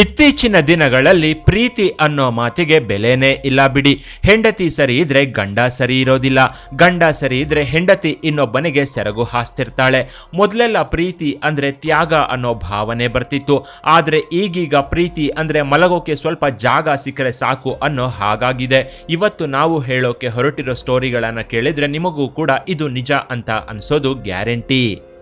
ಇತ್ತೀಚಿನ ದಿನಗಳಲ್ಲಿ ಪ್ರೀತಿ ಅನ್ನೋ ಮಾತಿಗೆ ಬೆಲೆನೇ ಇಲ್ಲ ಬಿಡಿ. ಹೆಂಡತಿ ಸರಿ ಇದ್ರೆ ಗಂಡ ಸರಿ ಇರೋದಿಲ್ಲ. ಗಂಡ ಸರಿ ಇದ್ರೆ ಹೆಂಡತಿ ಇನ್ನೊಬ್ಬನಿಗೆ ಸೆರಗು ಹಾಸ್ತಿರ್ತಾಳೆ. ಮೊದಲೆಲ್ಲ ಪ್ರೀತಿ ಅಂದ್ರೆ ತ್ಯಾಗ ಅನ್ನೋ ಭಾವನೆ ಬರ್ತಿತ್ತು. ಆದರೆ ಈಗೀಗ ಪ್ರೀತಿ ಅಂದ್ರೆ ಮಲಗೋಕೆ ಸ್ವಲ್ಪ ಜಾಗ ಸಿಕ್ಕರೆ ಸಾಕು ಅನ್ನೋ ಹಾಗಾಗಿದೆ. ಇವತ್ತು ನಾವು ಹೇಳೋಕೆ ಹೊರಟಿರೋ ಸ್ಟೋರಿಗಳನ್ನು ಕೇಳಿದ್ರೆ ನಿಮಗೂ ಕೂಡ ಇದು ನಿಜ ಅಂತ ಅನ್ಸೋದು ಗ್ಯಾರಂಟಿ.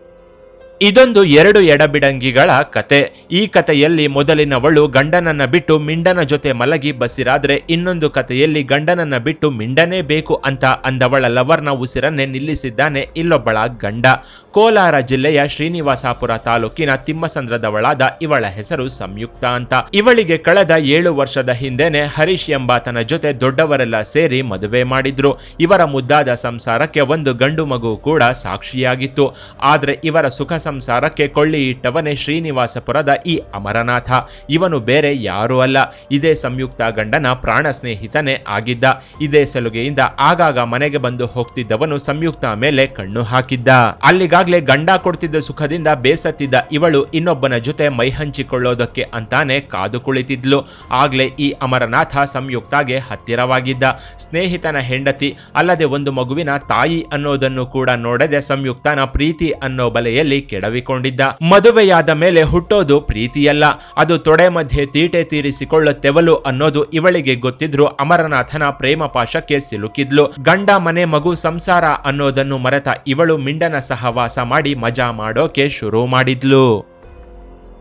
ಇದೊಂದು ಎರಡು ಎಡಬಿಡಂಗಿಗಳ ಕತೆ. ಈ ಕಥೆಯಲ್ಲಿ ಮೊದಲಿನವಳು ಗಂಡನನ್ನ ಬಿಟ್ಟು ಮಿಂಡನ ಜೊತೆ ಮಲಗಿ ಬಸಿರಾದ್ರೆ ಇನ್ನೊಂದು ಕಥೆಯಲ್ಲಿ ಗಂಡನನ್ನ ಬಿಟ್ಟು ಮಿಂಡನೇ ಬೇಕು ಅಂತ ಅಂದವಳ ಲವರ್ನ ಉಸಿರನ್ನೇ ನಿಲ್ಲಿಸಿದ್ದಾನೆ ಇಲ್ಲೊಬ್ಬಳ ಗಂಡ. ಕೋಲಾರ ಜಿಲ್ಲೆಯ ಶ್ರೀನಿವಾಸಾಪುರ ತಾಲೂಕಿನ ತಿಮ್ಮಸಂದ್ರದವಳಾದ ಇವಳ ಹೆಸರು ಸಂಯುಕ್ತ ಅಂತ. ಇವಳಿಗೆ ಕಳೆದ ಏಳು ವರ್ಷದ ಹಿಂದೆನೆ ಹರೀಶ್ ಎಂಬಾತನ ಜೊತೆ ದೊಡ್ಡವರೆಲ್ಲ ಸೇರಿ ಮದುವೆ ಮಾಡಿದ್ರು. ಇವರ ಮುದ್ದಾದ ಸಂಸಾರಕ್ಕೆ ಒಂದು ಗಂಡು ಮಗು ಕೂಡ ಸಾಕ್ಷಿಯಾಗಿತ್ತು. ಆದ್ರೆ ಇವರ ಸುಖ ಸಂಸಾರಕ್ಕೆ ಕೊಳ್ಳಿ ಇಟ್ಟವನೇ ಶ್ರೀನಿವಾಸಪುರದ ಈ ಅಮರನಾಥ. ಇವನು ಬೇರೆ ಯಾರೂ ಅಲ್ಲ. ಇದೇ ಸಂಯುಕ್ತ ಗಂಡನ ಪ್ರಾಣ ಸ್ನೇಹಿತನೇ ಆಗಿದ್ದ. ಇದೇ ಸಲುಗೆಯಿಂದ ಆಗಾಗ ಮನೆಗೆ ಬಂದು ಹೋಗ್ತಿದ್ದವನು ಸಂಯುಕ್ತ ಮೇಲೆ ಕಣ್ಣು ಹಾಕಿದ್ದ. ಅಲ್ಲಿಗಾಗ್ಲೇ ಗಂಡ ಕೊಡ್ತಿದ್ದ ಸುಖದಿಂದ ಬೇಸತ್ತಿದ್ದ ಇವಳು ಇನ್ನೊಬ್ಬನ ಜೊತೆ ಮೈ ಹಂಚಿಕೊಳ್ಳೋದಕ್ಕೆ ಅಂತಾನೆ ಕಾದು ಕುಳಿತಿದ್ಲು. ಆಗ್ಲೇ ಈ ಅಮರನಾಥ ಸಂಯುಕ್ತಾಗೆ ಹತ್ತಿರವಾಗಿದ್ದ. ಸ್ನೇಹಿತನ ಹೆಂಡತಿ, ಅಲ್ಲದೆ ಒಂದು ಮಗುವಿನ ತಾಯಿ ಅನ್ನೋದನ್ನು ಕೂಡ ನೋಡದೆ ಸಂಯುಕ್ತನ ಪ್ರೀತಿ ಅನ್ನೋ ಬಲೆಯಲ್ಲಿ ಕೆಡವಿಕೊಂಡಿದ್ದ. ಮದುವೆಯಾದ ಮೇಲೆ ಹುಟ್ಟೋದು ಪ್ರೀತಿಯಲ್ಲ. ಅದು ತೊಡೆ ಮಧ್ಯೆ ತೀಟೆ ತೀರಿಸಿಕೊಳ್ಳುತ್ತೆವಲು ಅನ್ನೋದು ಇವಳಿಗೆ ಗೊತ್ತಿದ್ರು ಅಮರನಾಥನ ಪ್ರೇಮ ಪಾಶಕ್ಕೆ ಸಿಲುಕಿದ್ಲು. ಗಂಡ ಮನೆ ಮಗು ಸಂಸಾರ ಅನ್ನೋದನ್ನು ಮರೆತ ಇವಳು ಮಿಂಡನ ಸಹವಾಸ ಮಾಡಿ ಮಜಾ ಮಾಡೋಕೆ ಶುರು ಮಾಡಿದ್ಲು.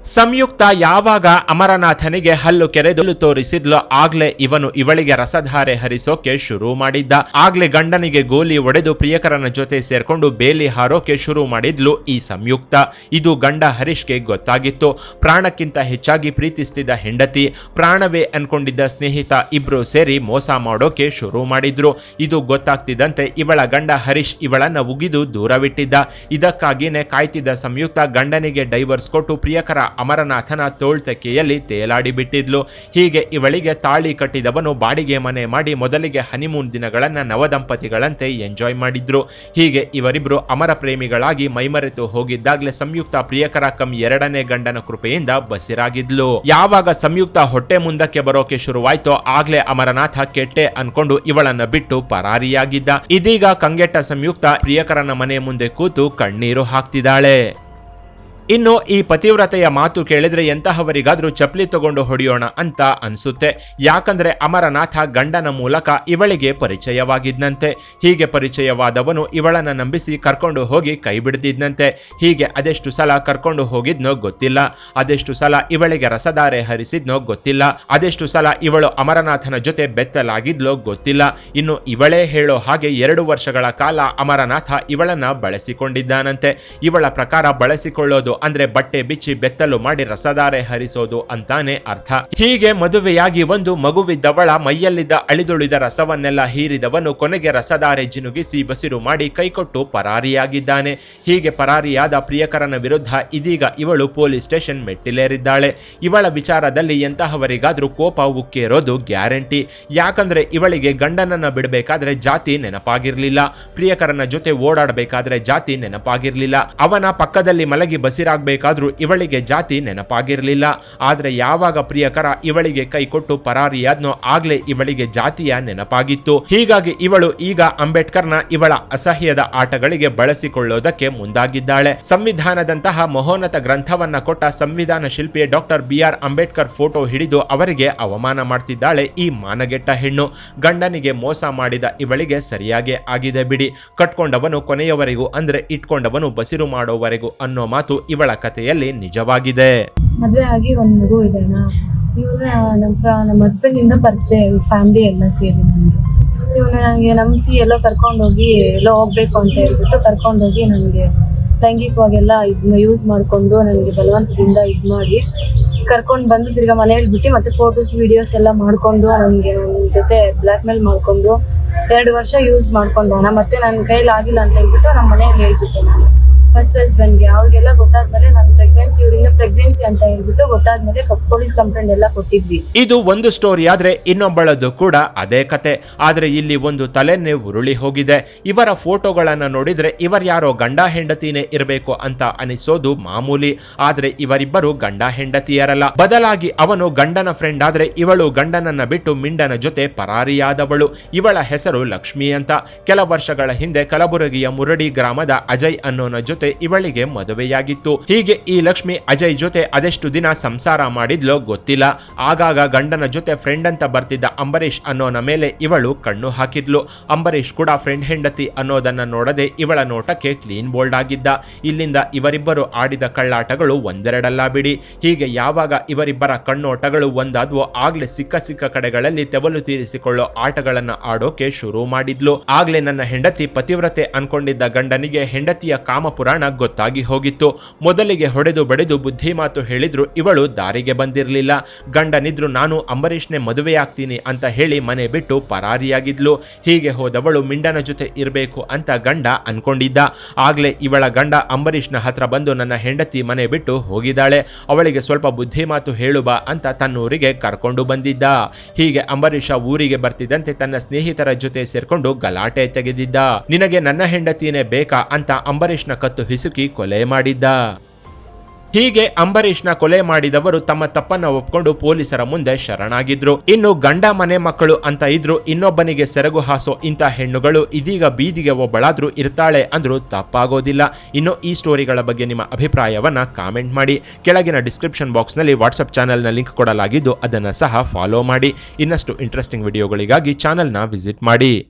ಸಂಯುಕ್ತ ಯಾವಾಗ ಅಮರನಾಥನಿಗೆ ಹಲ್ಲು ಕೆರೆದು ತೋರಿಸಿದ್ಲು ಆಗ್ಲೇ ಇವನು ಇವಳಿಗೆ ರಸಧಾರೆ ಹರಿಸೋಕೆ ಶುರು ಮಾಡಿದ್ದ. ಆಗ್ಲೇ ಗಂಡನಿಗೆ ಗೋಲಿ ಒಡೆದು ಪ್ರಿಯಕರನ ಜೊತೆ ಸೇರ್ಕೊಂಡು ಬೇಲಿ ಹಾರೋಕೆ ಶುರು ಮಾಡಿದ್ಲು ಈ ಸಂಯುಕ್ತ. ಇದು ಗಂಡ ಹರೀಶ್ಗೆ ಗೊತ್ತಾಗಿತ್ತು. ಪ್ರಾಣಕ್ಕಿಂತ ಹೆಚ್ಚಾಗಿ ಪ್ರೀತಿಸ್ತಿದ್ದ ಹೆಂಡತಿ, ಪ್ರಾಣವೇ ಅನ್ಕೊಂಡಿದ್ದ ಸ್ನೇಹಿತ ಇಬ್ರು ಸೇರಿ ಮೋಸ ಮಾಡೋಕೆ ಶುರು ಮಾಡಿದ್ರು. ಇದು ಗೊತ್ತಾಗ್ತಿದ್ದಂತೆ ಇವಳ ಗಂಡ ಹರೀಶ್ ಇವಳನ್ನ ಉಗಿದು ದೂರವಿಟ್ಟಿದ್ದ. ಇದಕ್ಕಾಗಿನೇ ಕಾಯ್ತಿದ್ದ ಸಂಯುಕ್ತ ಗಂಡನಿಗೆ ಡೈವರ್ಸ್ ಕೊಟ್ಟು ಪ್ರಿಯಕರ ಅಮರನಾಥನ ತೋಳ್ತಕ್ಕೆಯಲ್ಲಿ ತೇಲಾಡಿ ಬಿಟ್ಟಿದ್ಲು. ಹೀಗೆ ಇವಳಿಗೆ ತಾಳಿ ಕಟ್ಟಿದವನು ಬಾಡಿಗೆ ಮನೆ ಮಾಡಿ ಮೊದಲಿಗೆ ಹನಿಮೂನ್ ದಿನಗಳನ್ನ ನವದಂಪತಿಗಳಂತೆ ಎಂಜಾಯ್ ಮಾಡಿದ್ರು. ಹೀಗೆ ಇವರಿಬ್ಬರು ಅಮರ ಪ್ರೇಮಿಗಳಾಗಿ ಮೈಮರೆತು ಹೋಗಿದ್ದಾಗಲೇ ಸಂಯುಕ್ತ ಪ್ರಿಯಕರ ಕಮ್ ಎರಡನೇ ಗಂಡನ ಕೃಪೆಯಿಂದ ಬಸಿರಾಗಿದ್ಲು. ಯಾವಾಗ ಸಂಯುಕ್ತ ಹೊಟ್ಟೆ ಮುಂದಕ್ಕೆ ಬರೋಕೆ ಶುರುವಾಯ್ತೋ ಆಗ್ಲೇ ಅಮರನಾಥ ಕೆಟ್ಟೆ ಅನ್ಕೊಂಡು ಇವಳನ್ನ ಬಿಟ್ಟು ಪರಾರಿಯಾಗಿದ್ದ. ಇದೀಗ ಕಂಗೆಟ್ಟ ಸಂಯುಕ್ತ ಪ್ರಿಯಕರನ ಮನೆ ಮುಂದೆ ಕೂತು ಕಣ್ಣೀರು ಹಾಕ್ತಿದ್ದಾಳೆ. ಇನ್ನು ಈ ಪತಿವ್ರತೆಯ ಮಾತು ಕೇಳಿದ್ರೆ ಎಂತಹವರಿಗಾದ್ರೂ ಚಪ್ಪಲಿ ತಗೊಂಡು ಹೊಡೆಯೋಣ ಅಂತ ಅನ್ಸುತ್ತೆ. ಯಾಕಂದ್ರೆ ಅಮರನಾಥ ಗಂಡನ ಮೂಲಕ ಇವಳಿಗೆ ಪರಿಚಯವಾಗಿದ್ನಂತೆ. ಹೀಗೆ ಪರಿಚಯವಾದವನು ಇವಳನ್ನ ನಂಬಿಸಿ ಕರ್ಕೊಂಡು ಹೋಗಿ ಕೈ ಬಿಡ್ತಿದ್ನಂತೆ ಹೀಗೆ ಅದೆಷ್ಟು ಸಲ ಕರ್ಕೊಂಡು ಹೋಗಿದ್ನೋ ಗೊತ್ತಿಲ್ಲ. ಅದೆಷ್ಟು ಸಲ ಇವಳಿಗೆ ರಸಧಾರೆ ಹರಿಸಿದ್ನೋ ಗೊತ್ತಿಲ್ಲ. ಅದೆಷ್ಟು ಸಲ ಇವಳು ಅಮರನಾಥನ ಜೊತೆ ಬೆತ್ತಲಾಗಿದ್ಲೋ ಗೊತ್ತಿಲ್ಲ. ಇನ್ನು ಇವಳೇ ಹೇಳೋ ಹಾಗೆ ಎರಡು ವರ್ಷಗಳ ಕಾಲ ಅಮರನಾಥ ಇವಳನ್ನ ಬಳಸಿಕೊಂಡಿದ್ದಾನಂತೆ. ಇವಳ ಪ್ರಕಾರ ಬಳಸಿಕೊಳ್ಳೋದು ಅಂದ್ರೆ ಬಟ್ಟೆ ಬಿಚ್ಚಿ ಬೆತ್ತಲು ಮಾಡಿ ರಸಧಾರೆ ಹರಿಸೋದು ಅಂತಾನೆ ಅರ್ಥ. ಹೀಗೆ ಮದುವೆಯಾಗಿ ಒಂದು ಮಗುವಿದ್ದವಳ ಮೈಯಲ್ಲಿದ್ದ ಅಳಿದುಳಿದ ರಸವನ್ನೆಲ್ಲ ಹೀರಿದವನು ಕೊನೆಗೆ ರಸಧಾರೆ ಜಿನುಗಿಸಿ ಬಸಿರು ಮಾಡಿ ಕೈಕೊಟ್ಟು ಪರಾರಿಯಾಗಿದ್ದಾನೆ. ಹೀಗೆ ಪರಾರಿಯಾದ ಪ್ರಿಯಕರನ ವಿರುದ್ಧ ಇದೀಗ ಇವಳು ಪೊಲೀಸ್ ಸ್ಟೇಷನ್ ಮೆಟ್ಟಿಲೇರಿದ್ದಾಳೆ. ಇವಳ ವಿಚಾರದಲ್ಲಿ ಎಂತಹವರಿಗಾದ್ರೂ ಕೋಪ ಉಕ್ಕೇರೋದು ಗ್ಯಾರಂಟಿ. ಯಾಕಂದ್ರೆ ಇವಳಿಗೆ ಗಂಡನನ್ನ ಬಿಡಬೇಕಾದ್ರೆ ಜಾತಿ ನೆನಪಾಗಿರ್ಲಿಲ್ಲ. ಪ್ರಿಯಕರನ ಜೊತೆ ಓಡಾಡಬೇಕಾದ್ರೆ ಜಾತಿ ನೆನಪಾಗಿರ್ಲಿಲ್ಲ. ಅವನ ಪಕ್ಕದಲ್ಲಿ ಮಲಗಿ ಬಸಿರಾಗಬೇಕಾದ್ರೂ ಇವಳಿಗೆ ಜಾತಿ ನೆನಪಾಗಿರಲಿಲ್ಲ. ಆದರೆ ಯಾವಾಗ ಪ್ರಿಯಕರ ಇವಳಿಗೆ ಕೈ ಕೊಟ್ಟು ಪರಾರಿಯಾದ್ನೋ ಆಗ್ಲೇ ಇವಳಿಗೆ ಜಾತಿಯ ನೆನಪಾಗಿತ್ತು. ಹೀಗಾಗಿ ಇವಳು ಈಗ ಅಂಬೇಡ್ಕರ್ನ ಇವಳ ಅಸಹ್ಯದ ಆಟಗಳಿಗೆ ಬಳಸಿಕೊಳ್ಳೋದಕ್ಕೆ ಮುಂದಾಗಿದ್ದಾಳೆ. ಸಂವಿಧಾನದಂತಹ ಮಹೋನ್ನತ ಗ್ರಂಥವನ್ನ ಕೊಟ್ಟ ಸಂವಿಧಾನ ಶಿಲ್ಪಿ doctor B R Ambedkar photo ಹಿಡಿದು ಅವರಿಗೆ ಅವಮಾನ ಮಾಡ್ತಿದ್ದಾಳೆ ಈ ಮಾನಗೆಟ್ಟ ಹೆಣ್ಣು. ಗಂಡನಿಗೆ ಮೋಸ ಮಾಡಿದ ಇವಳಿಗೆ ಸರಿಯಾಗಿ ಆಗಿದೆ ಬಿಡಿ. ಕಟ್ಕೊಂಡವನು ಕೊನೆಯವರೆಗೂ ಅಂದ್ರೆ ಇಟ್ಕೊಂಡವನು ಬಸಿರು ಮಾಡೋವರೆಗೂ ಅನ್ನೋ ಮಾತು ಇವಳ ಕಥೆಯಲ್ಲಿ ನಿಜವಾಗಿದೆ. ಮದುವೆ ಆಗಿ ಒಂದು ಮಗು ಇದೆ ಇವ್ರ ನಮ್ಮ ನಮ್ಮ ಹಸ್ಬೆಂಡ್ ಇಂದ ಪರಿಚಯ ಫ್ಯಾಮಿಲಿ ಎಲ್ಲ ಸೇರಿ ನಮ್ಗೆ. ಇವನು ನನಗೆ ನಂಬಿಸಿ ಎಲ್ಲೋ ಕರ್ಕೊಂಡೋಗಿ ಎಲ್ಲೋ ಹೋಗ್ಬೇಕು ಅಂತ ಹೇಳ್ಬಿಟ್ಟು ಕರ್ಕೊಂಡೋಗಿ ನನಗೆ ಲೈಂಗಿಕವಾಗೆಲ್ಲ ಇದನ್ನ ಯೂಸ್ ಮಾಡಿಕೊಂಡು ನನಗೆ ಬಲವಂತದಿಂದ ಇದು ಮಾಡಿ ಕರ್ಕೊಂಡು ಬಂದು ತಿರ್ಗಾ ಮನೆಯಲ್ಲಿ ಬಿಟ್ಟು ಮತ್ತೆ ಫೋಟೋಸ್ ವಿಡಿಯೋಸ್ ಎಲ್ಲ ಮಾಡಿಕೊಂಡು ನನಗೆ ನನ್ನ ಜೊತೆ ಬ್ಲ್ಯಾಕ್ ಮೇಲ್ ಮಾಡಿಕೊಂಡು ಎರಡು ವರ್ಷ ಯೂಸ್ ಮಾಡ್ಕೊಂಡು ಮತ್ತೆ ನನ್ನ ಕೈಲಿ ಆಗಿಲ್ಲ ಅಂತ ಹೇಳ್ಬಿಟ್ಟು ನಮ್ಮ ಮನೆಯಲ್ಲಿ ಹೇಳ್ಬಿಟ್ಟೆ ನಾನು. ಫಸ್ಟ್ ಹಸ್ಬೆಂಡ್ಗೆ ಅವ್ರಿಗೆಲ್ಲ ಗೊತ್ತಾದ್ಮೇಲೆ ನಾನು ಪ್ರೆಗ್ನೆನ್ಸಿ ಇವರಿಂದ ಪ್ರೆಗ್ನೆನ್ಸಿ ಅಂತ ಹೇಳ್ಬಿಟ್ಟು ಗೊತ್ತಾದ್ಮೇಲೆ ಪೊಲೀಸ್ ಕಂಪ್ಲೇಂಟ್ ಎಲ್ಲ ಕೊಟ್ಟಿದ್ವಿ. ಇದು ಒಂದು ಸ್ಟೋರಿ ಆದ್ರೆ ಇನ್ನೊಬ್ಬಳದ್ದು ಕೂಡ ಅದೇ ಕತೆ. ಆದ್ರೆ ಇಲ್ಲಿ ಒಂದು ತಲೆನೇ ಉರುಳಿ ಹೋಗಿದೆ. ಇವರ ಫೋಟೋಗಳನ್ನ ನೋಡಿದ್ರೆ ಇವರ್ಯಾರೋ ಗಂಡ ಹೆಂಡತಿನೇ ಇರಬೇಕು ಅಂತ ಅನಿಸೋದು ಮಾಮೂಲಿ. ಆದ್ರೆ ಇವರಿಬ್ಬರು ಗಂಡ ಹೆಂಡತಿಯರಲ್ಲ. ಬದಲಾಗಿ ಅವನು ಗಂಡನ ಫ್ರೆಂಡ್ ಆದ್ರೆ ಇವಳು ಗಂಡನನ್ನ ಬಿಟ್ಟು ಮಿಂಡನ ಜೊತೆ ಪರಾರಿಯಾದವಳು. ಇವಳ ಹೆಸರು ಲಕ್ಷ್ಮಿ ಅಂತ. ಕೆಲ ವರ್ಷಗಳ ಹಿಂದೆ ಕಲಬುರಗಿಯ ಮುರಡಿ ಗ್ರಾಮದ ಅಜಯ್ ಅನ್ನೋನ ಜೊತೆ ಇವಳಿಗೆ ಮದುವೆಯಾಗಿತ್ತು. ಹೀಗೆ ಈ ಲಕ್ಷ್ಮಿ ಅಜಯ್ ಜೊತೆ ಅದೆಷ್ಟು ದಿನ ಸಂಸಾರ ಮಾಡಿದ್ಲೋ ಗೊತ್ತಿಲ್ಲ. ಆಗಾಗ ಗಂಡನ ಜೊತೆ ಫ್ರೆಂಡ್ ಅಂತ ಬರ್ತಿದ್ದ ಅಂಬರೀಷ್ ಅನ್ನೋನ ಮೇಲೆ ಇವಳು ಕಣ್ಣು ಹಾಕಿದ್ಲು. ಅಂಬರೀಷ್ ಕೂಡ ಫ್ರೆಂಡ್ ಹೆಂಡತಿ ಅನ್ನೋದನ್ನ ನೋಡದೆ ಇವಳ ನೋಟಕ್ಕೆ ಕ್ಲೀನ್ ಬೋಲ್ಡ್ ಆಗಿದ್ದ. ಇಲ್ಲಿಂದ ಇವರಿಬ್ಬರು ಆಡಿದ ಕಳ್ಳಾಟಗಳು ಒಂದೆರಡಲ್ಲ ಬಿಡಿ. ಹೀಗೆ ಯಾವಾಗ ಇವರಿಬ್ಬರ ಕಣ್ಣೋಟಗಳು ಒಂದಾದ್ವೋ ಆಗ್ಲೇ ಸಿಕ್ಕ ಸಿಕ್ಕ ಕಡೆಗಳಲ್ಲಿ ತೆವಲು ತೀರಿಸಿಕೊಳ್ಳೋ ಆಟಗಳನ್ನ ಆಡೋಕೆ ಶುರು ಮಾಡಿದ್ಲು. ಆಗ್ಲೇ ನನ್ನ ಹೆಂಡತಿ ಪತಿವ್ರತೆ ಅನ್ಕೊಂಡಿದ್ದ ಗಂಡನಿಗೆ ಹೆಂಡತಿಯ ಕಾಮಪುರಾಣ ಗೊತ್ತಾಗಿ ಹೋಗಿತ್ತು. ಮೊದಲಿಗೆ ಹೊಡೆದು ಬಡಿದು ಬುದ್ಧಿ ಹೇಳಿದ್ರು, ಇವಳು ದಾರಿಗೆ ಬಂದಿರಲಿಲ್ಲ. ಗಂಡನಿದ್ರು, ನಾನು ಅಂಬರೀಷ್ನೆ ಮದುವೆಯಾಗ್ತೀನಿ ಅಂತ ಹೇಳಿ ಮನೆ ಬಿಟ್ಟು ಪರಾರಿಯಾಗಿದ್ಲು. ಹೀಗೆ ಹೋದವಳು ಮಿಂಡನ ಜೊತೆ ಇರಬೇಕು ಅಂತ ಗಂಡ ಅನ್ಕೊಂಡಿದ್ದ. ಆಗ್ಲೇ ಇವಳ ಗಂಡ ಅಂಬರೀಷ್ನ ಹತ್ರ ಬಂದು ನನ್ನ ಹೆಂಡತಿ ಮನೆ ಬಿಟ್ಟು ಹೋಗಿದ್ದಾಳೆ. ಅವಳಿಗೆ ಸ್ವಲ್ಪ ಬುದ್ಧಿ ಮಾತು ಹೇಳು ಬಾ ಅಂತ ತನ್ನೂರಿಗೆ ಕರ್ಕೊಂಡು ಬಂದಿದ್ದ. ಹೀಗೆ ಅಂಬರೀಷ ಊರಿಗೆ ಬರ್ತಿದ್ದಂತೆ ತನ್ನ ಸ್ನೇಹಿತರ ಜೊತೆ ಸೇರ್ಕೊಂಡು ಗಲಾಟೆ ತೆಗೆದಿದ್ದ. ನಿನಗೆ ನನ್ನ ಹೆಂಡತಿನೇ ಬೇಕಾ? ಅಂತ ಅಂಬರೀಷ್ನ ಕತ್ತು ಹಿಸುಕಿ ಕೊಲೆ ಮಾಡಿದ್ದ. ಹೀಗೆ ಅಂಬರೀಷ್ನ ಕೊಲೆ ಮಾಡಿದವರು ತಮ್ಮ ತಪ್ಪನ್ನ ಒಪ್ಕೊಂಡು ಪೊಲೀಸರ ಮುಂದೆ ಶರಣಾಗಿದ್ರು. ಇನ್ನು ಗಂಡ ಮನೆ ಮಕ್ಕಳು ಅಂತ ಇದ್ರು, ಇನ್ನೊಬ್ಬನಿಗೆ ಸೆರಗು ಹಾಸೋ ಇಂಥ ಹೆಣ್ಣುಗಳು ಇದೀಗ ಬೀದಿಗೆ ಒಬ್ಬಳಾದ್ರೂ ಇರ್ತಾಳೆ ಅಂದ್ರೂ ತಪ್ಪಾಗೋದಿಲ್ಲ. ಇನ್ನು ಈ ಸ್ಟೋರಿಗಳ ಬಗ್ಗೆ ನಿಮ್ಮ ಅಭಿಪ್ರಾಯವನ್ನ ಕಾಮೆಂಟ್ ಮಾಡಿ. ಕೆಳಗಿನ ಡಿಸ್ಕ್ರಿಪ್ಷನ್ ಬಾಕ್ಸ್ನಲ್ಲಿ ವಾಟ್ಸಪ್ ಚಾನೆಲ್ನ ಲಿಂಕ್ ಕೊಡಲಾಗಿದ್ದು ಅದನ್ನು ಸಹ ಫಾಲೋ ಮಾಡಿ. ಇನ್ನಷ್ಟು ಇಂಟ್ರೆಸ್ಟಿಂಗ್ ವಿಡಿಯೋಗಳಿಗಾಗಿ ಚಾನೆಲ್ನ ವಿಸಿಟ್ ಮಾಡಿ.